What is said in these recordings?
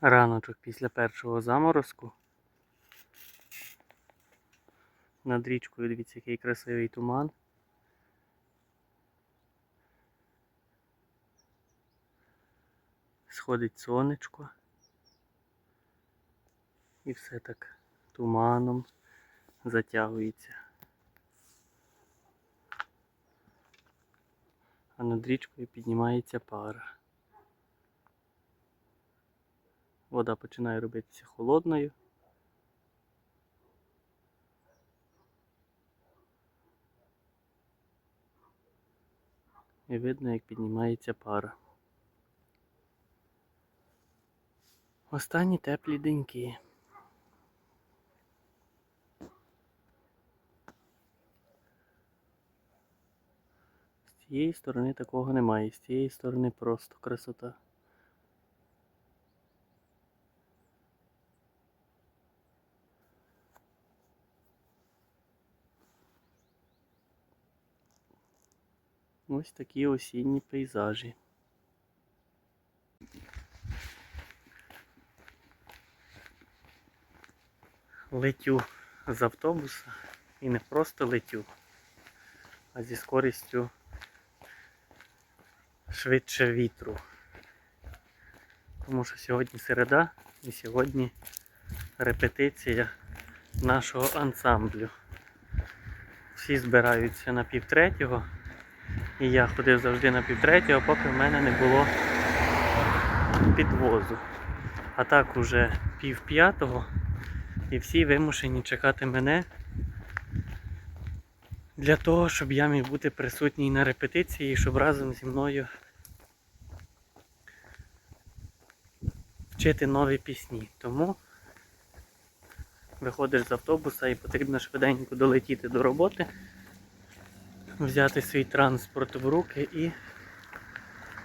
Раночок після першого заморозку. Над річкою дивіться, який красивий туман. Сходить сонечко. І все так туманом затягується. А над річкою піднімається пара. Вода починає робитися холодною. І видно, як піднімається пара. Останні теплі деньки. З цієї сторони такого немає, з цієї сторони просто красота. Ось такі осінні пейзажі. Летю з автобуса і не просто летю, а зі скорістю швидше вітру. Тому що сьогодні середа і сьогодні репетиція нашого ансамблю. Всі збираються на півтретього. І я ходив завжди на півтретього, поки в мене не було підвозу. А так уже пів п'ятого і всі вимушені чекати мене для того, щоб я міг бути присутній на репетиції, щоб разом зі мною вчити нові пісні. Тому виходиш з автобуса і потрібно швиденько долетіти до роботи взяти свій транспорт в руки і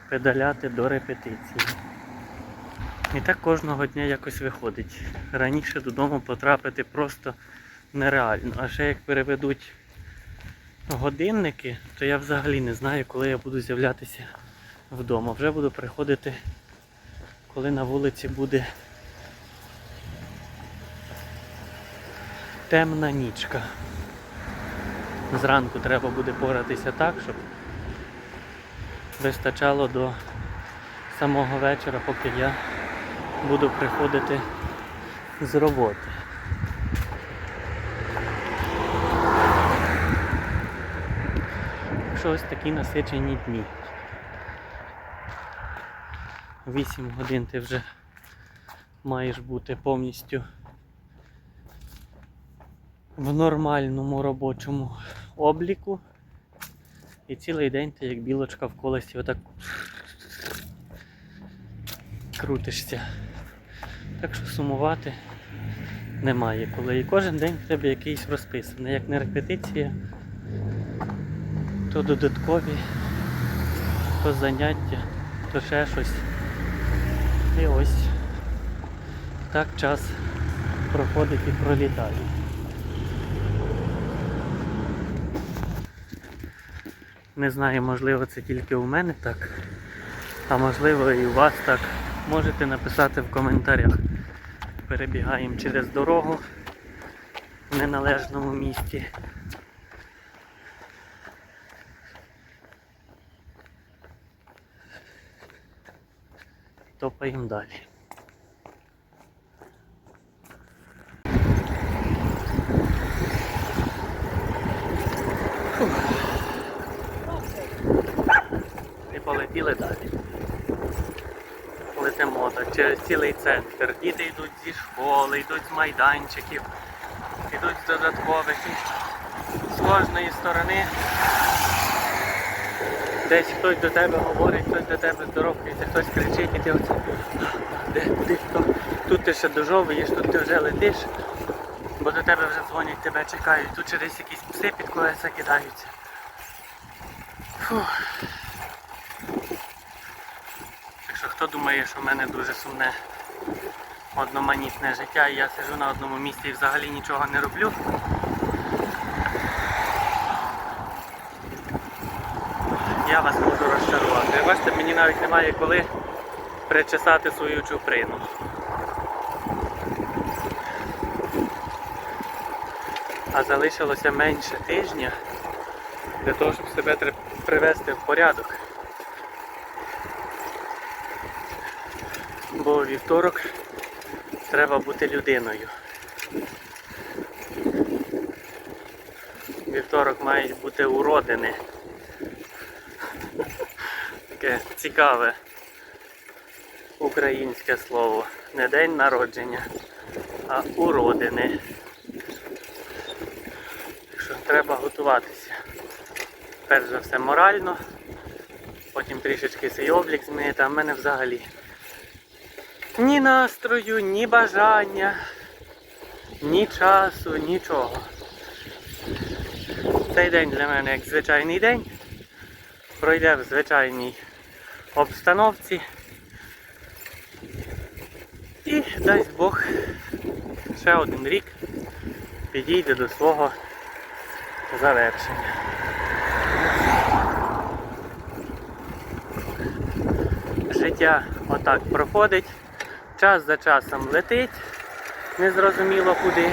педаляти до репетиції. І так кожного дня якось виходить. Раніше додому потрапити просто нереально. А ще як переведуть годинники, то я взагалі не знаю, коли я буду з'являтися вдома. Вже буду приходити, коли на вулиці буде темна нічка. Зранку треба буде погратися так, щоб вистачало до самого вечора, поки я буду приходити з роботи. Що ось такі насичені дні. 8 годин ти вже маєш бути повністю в нормальному робочому обліку. І цілий день ти як білочка в колесі отак крутишся. Так що сумувати немає коли. І кожен день в тебе якийсь розписаний. Як не репетиція, то додаткові, то заняття, то ще щось. І ось так час проходить і пролітає. Не знаю, можливо це тільки у мене так, а можливо і у вас так. Можете написати в коментарях. Перебігаємо через дорогу в неналежному місці. Топаємо далі. І полетіли далі. Летимо так через цілий центр. Діти йдуть зі школи, йдуть з майданчиків, йдуть з додаткових. З кожної сторони десь хтось до тебе говорить, хтось до тебе здоровкається, хтось кричить, і ти оце де, куди, хто. Тут ти ще дожовуєш, тут ти вже летиш, бо до тебе вже дзвонять, тебе чекають, тут через якісь пси під колеса кидаються. Фух. хто думає, що в мене дуже сумне одноманітне життя і я сижу на одному місці і взагалі нічого не роблю. Я вас можу розчарувати. Бачите, мені навіть немає коли причесати свою чуприну. А залишилося менше тижня для того, щоб себе привести в порядок. Бо вівторок треба бути людиною. Вівторок мають бути уродини. Таке цікаве українське слово. Не день народження, а уродини. Так що треба готуватися. Перш за все морально, потім трішечки цей облік змінити, а в мене взагалі ні настрою, ні бажання, ні часу, нічого. Цей день для мене як звичайний день. Пройде в звичайній обстановці. І дасть Бог ще один рік підійде до свого завершення. Життя отак проходить, час за часом летить, незрозуміло куди.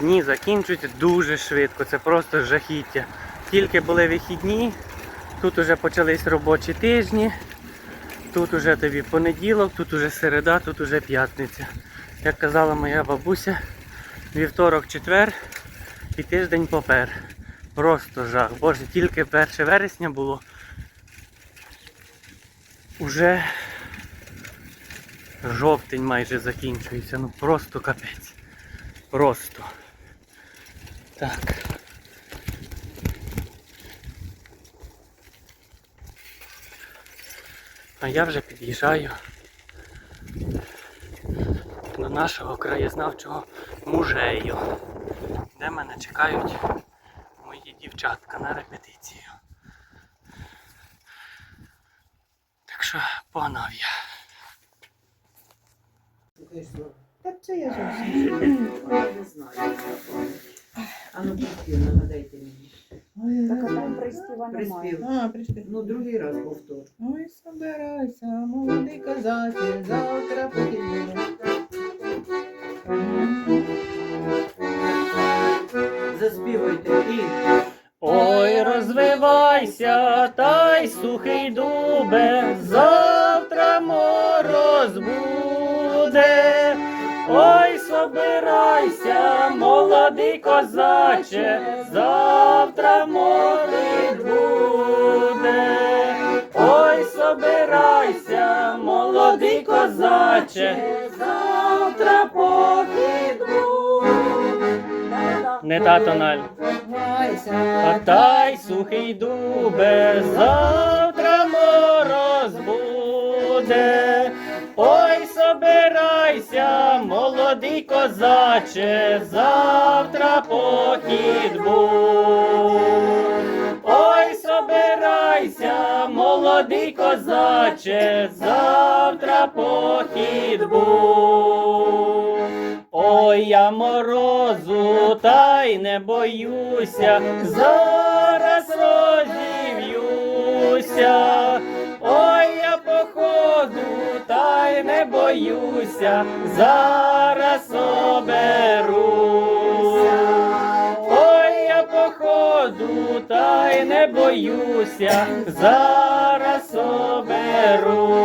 Дні закінчуються дуже швидко, це просто жахіття. Тільки були вихідні, тут уже почались робочі тижні, тут уже тобі понеділок, тут уже середа, тут уже п'ятниця. Як казала моя бабуся, вівторок, четвер і тиждень попер. Просто жах. Боже, тільки 1 вересня було. Уже жовтень майже закінчується. Ну просто капець. Просто. Так. А я вже під'їжджаю до нашого краєзнавчого музею, де мене чекають мої дівчатка на репетицію. Так що погнав я. Так це я зовсім не знаю. А ну приспів, нагадайте мені. Так, а там приспіва немає. Приспів. А, приспів. Ну, другий раз повтор. Ой, собирайся, молодий козак, завтра подібне. Заспівайте і Ой, розвивайся, та й сухий дубе, завтра буде. Ой, собирайся, молодий козаче, завтра морить буде. Ой, собирайся, молодий козаче, завтра похід буде. Не та тональ. А та сухий дубе, завтра мороз буде. Ой, молодий козаче, завтра похід буде. Ой, собирайся, молодий козаче, завтра похід буде. Ой, я морозу, та й не боюся, зараз розів'юся. Ой, я походу, й не боюся, зараз оберуся. Ой, я походу, та й не боюся, зараз оберу.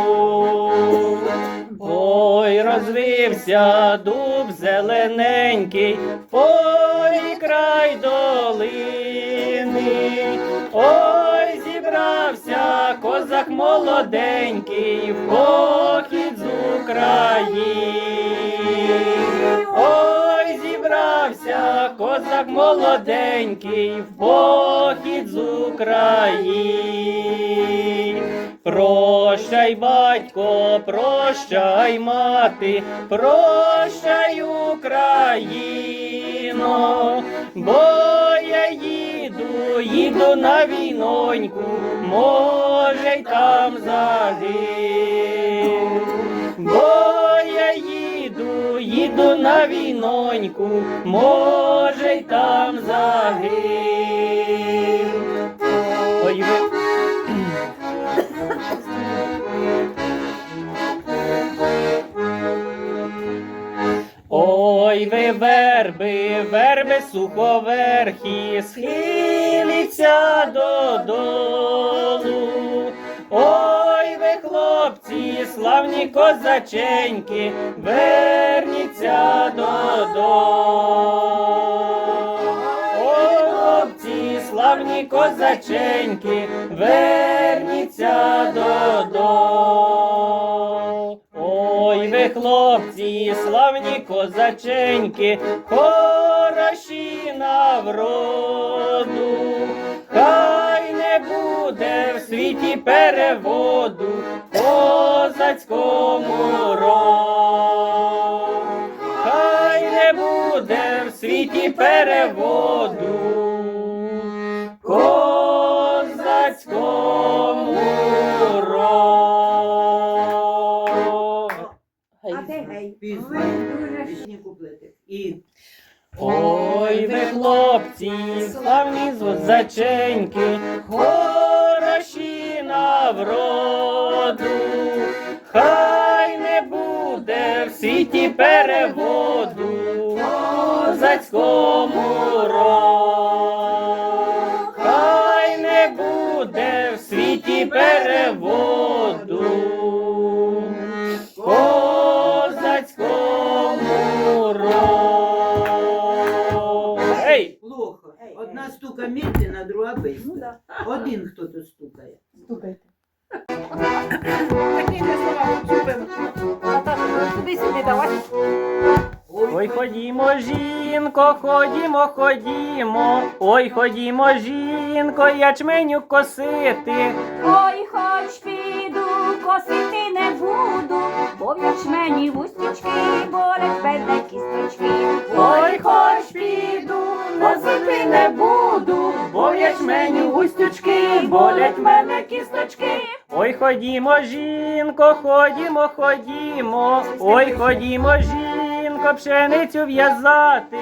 Ой, розвився дуб зелененький, ой, край долини. Козак молоденький, в похід з України. Ой, зібрався козак молоденький, в похід з України. Прощай, батько, прощай, мати, прощай, Україно, бо я їду, їду на війноньку, може й там загину. Бо я їду, їду на війноньку, може й там загину. Ой, ви... Ой, ви верби суховерхі схилиться додолу. Ой, ви, хлопці, славні козаченьки, верніться додолу. Ой, хлопці, славні козаченьки, верніться додолу. Ой, ви, хлопці, славні козаченьки, хороші на вроду. Хай не буде в світі переводу козацькому роду. Хай не буде в світі переводу славні заченьки, хороші на вроду, хай не буде в світі переводу. Козацькому роду, Один хто-то стукає. Стукайте. Такі не слова почупимо. Наташа, ну туди сюди давай. Ой, ходімо, жінко, ходімо, ходімо. Ой, ходімо, жінко, ячменю косити. Ой, хоч піду, косити не буду, бо в ячмені вустічки, болять бедне кісточки. Ой, хоч піду, косити не буду, бо в ячменю густючки, болять мене кісточки. Ой, ходімо, жінко, ходімо, ходімо. Ой, ходімо, жінко, пшеницю в'язати.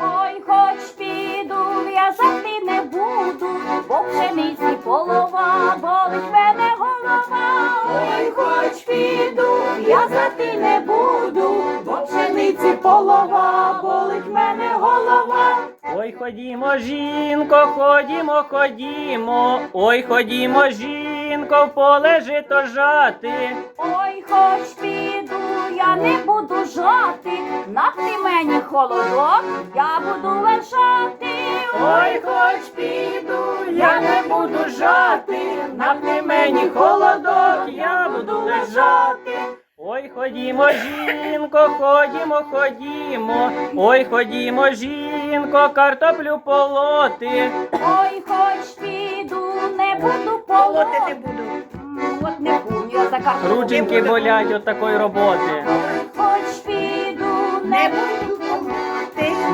Ой, хоч піду, в'язати не буду, бо пшениці полова, болить мене голова. Ой, хоч піду, в'язати не буду, бо пшениці полова, болить мене голова. Ой, ходімо, жінко, ходімо, ходімо. Ой, ходімо, жінко, в поле жито жати. Ой, хоч піду, я не буду жати, нахти мені холодок, я буду лежати. Ой, хоч піду, я не буду жати, напни мені холодок, я буду лежати. Ой, ходімо, жінко, ходімо, ходімо. Ой, ходімо, жінко, картоплю полоти. Ой, хоч піду, не буду полоти не буду. От не буду я за картоплю. Рученьки болять от такої роботи.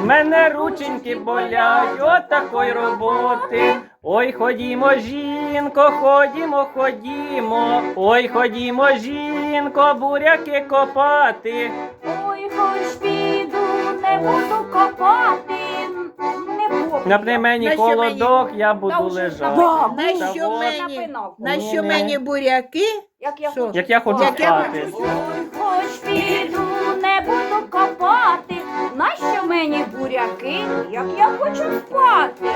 Мене рученьки болять от такої роботи. Ой, ходімо, жінко, ходімо, ходімо. Ой, ходімо, жінко, буряки копати. Ой, хоч піду, не буду копати. Напни мені На що холодок, я буду вже лежати. Да, На буду. що Та мені? Напинав. На Ні, що ні. мені буряки? Як я Що? хочу. Як я хочу Як я спати. хочу Ой, хоч піду, не буду копати. Мені буряки, як я хочу спати?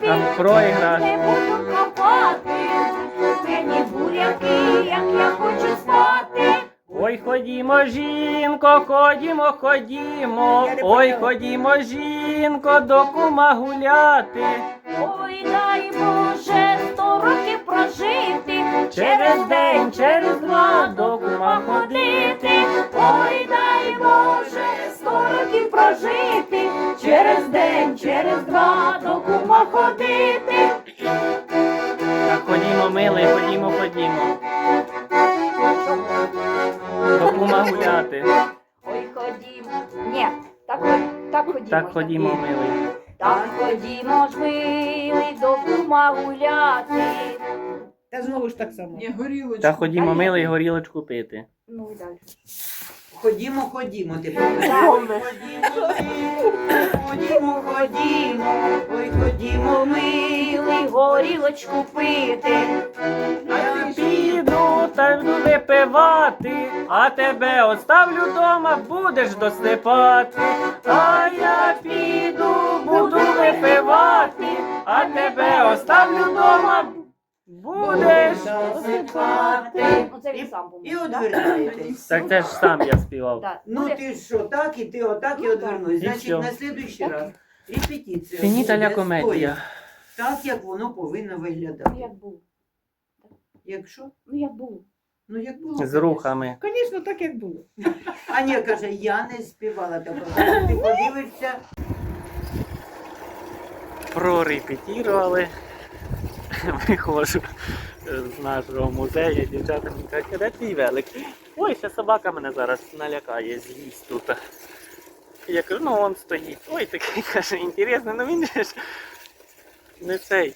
Там проіграш. Не буду копати. Мені буряки, як я хочу спати. Ой, ходімо, жінко, ходімо, ходімо. Ой, ходімо, жінко, до кума гуляти. Ой, дай Боже, сто років прожити. Через день, через два до кума ходити. Ой, дай Боже, сто років прожити. Через день, через два до кума ходити. Так ходімо, милий, ходімо, ходімо. До кума гуляти. Ой, ходімо. Ні, так, так ходімо. Так ходімо, милий. Так ходімо ж милий до кума гуляти. Та знову ж так само. Не горілочку. Та ходімо, милий, горілочку пити. Ну і далі. Ходімо, ходімо, ти ходімо, ходімо, ходімо, ой, ходімо, милий, горілочку пити. Я піду там пивати, а тебе оставлю дома, будеш досипати. А я піду, буду випивати, а тебе оставлю вдома. Будеш. Засипати. Оце він І- сам І поможе. Так це ж сам я співав. Ну ти що, так, і ти отак і Ну, одвернусь. І Значить, всьо. на слідуючий раз репетиція. Фініта ля буде комедія. стоїть. Так, як воно повинно Ну виглядати. як було. Якщо? Ну як було. Ну як було. З рухами. Звісно, так як було. Аня каже, я не співала такого. Ти подивишся, прорепетірували. Виходжу з нашого музею, дівчата мені кажуть, де твій велик? Ой, ще собака мене зараз налякає, з'їсть тут. Я кажу, ну он стоїть. Ой, такий каже, інтересний, ну він же ж не цей.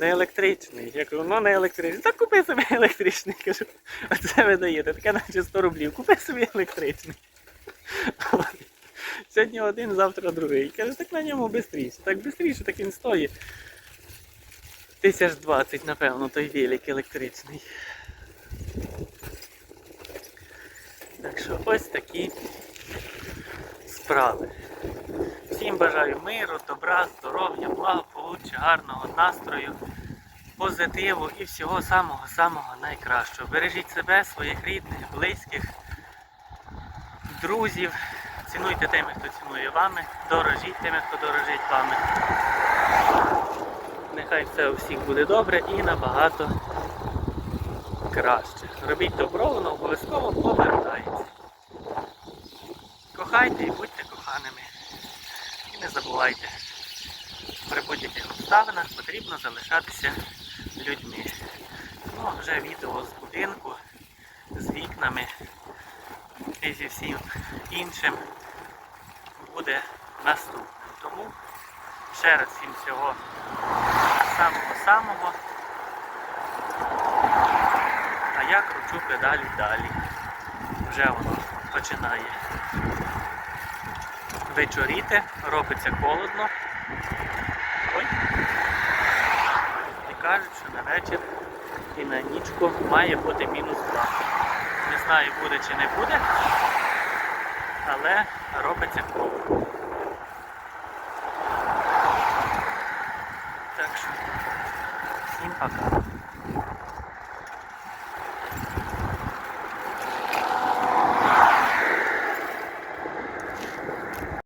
Не електричний. Я кажу, ну не електричний. Так купи собі електричний. Кажу, оце ви даєте, таке наче 100 рублів. Купи собі електричний. Сьогодні один, завтра другий. Каже, так на ньому швидше. Так швидше, так він стоїть. Тисяч двадцять, напевно, той велик електричний. Так що ось такі справи. Всім бажаю миру, добра, здоров'я, благополуччя, гарного настрою, позитиву і всього самого-самого найкращого. Бережіть себе, своїх рідних, близьких, друзів. Цінуйте тими, хто цінує вами, дорожіть тими, хто дорожить вами. Нехай все у всіх буде добре і набагато краще. Робіть добро, воно обов'язково повертається. Кохайте і будьте коханими. І не забувайте, при будь-яких обставинах потрібно залишатися людьми. Ну, а вже відео з будинку, з вікнами і зі всім іншим буде наступним. Тому ще раз всім всього самого-самого. А я кручу педалі далі. Вже воно починає вечоріти, робиться холодно. Ой. І кажуть, що на вечір і на нічку має бути мінус 2. Не знаю, буде чи не буде, але робиться холодно.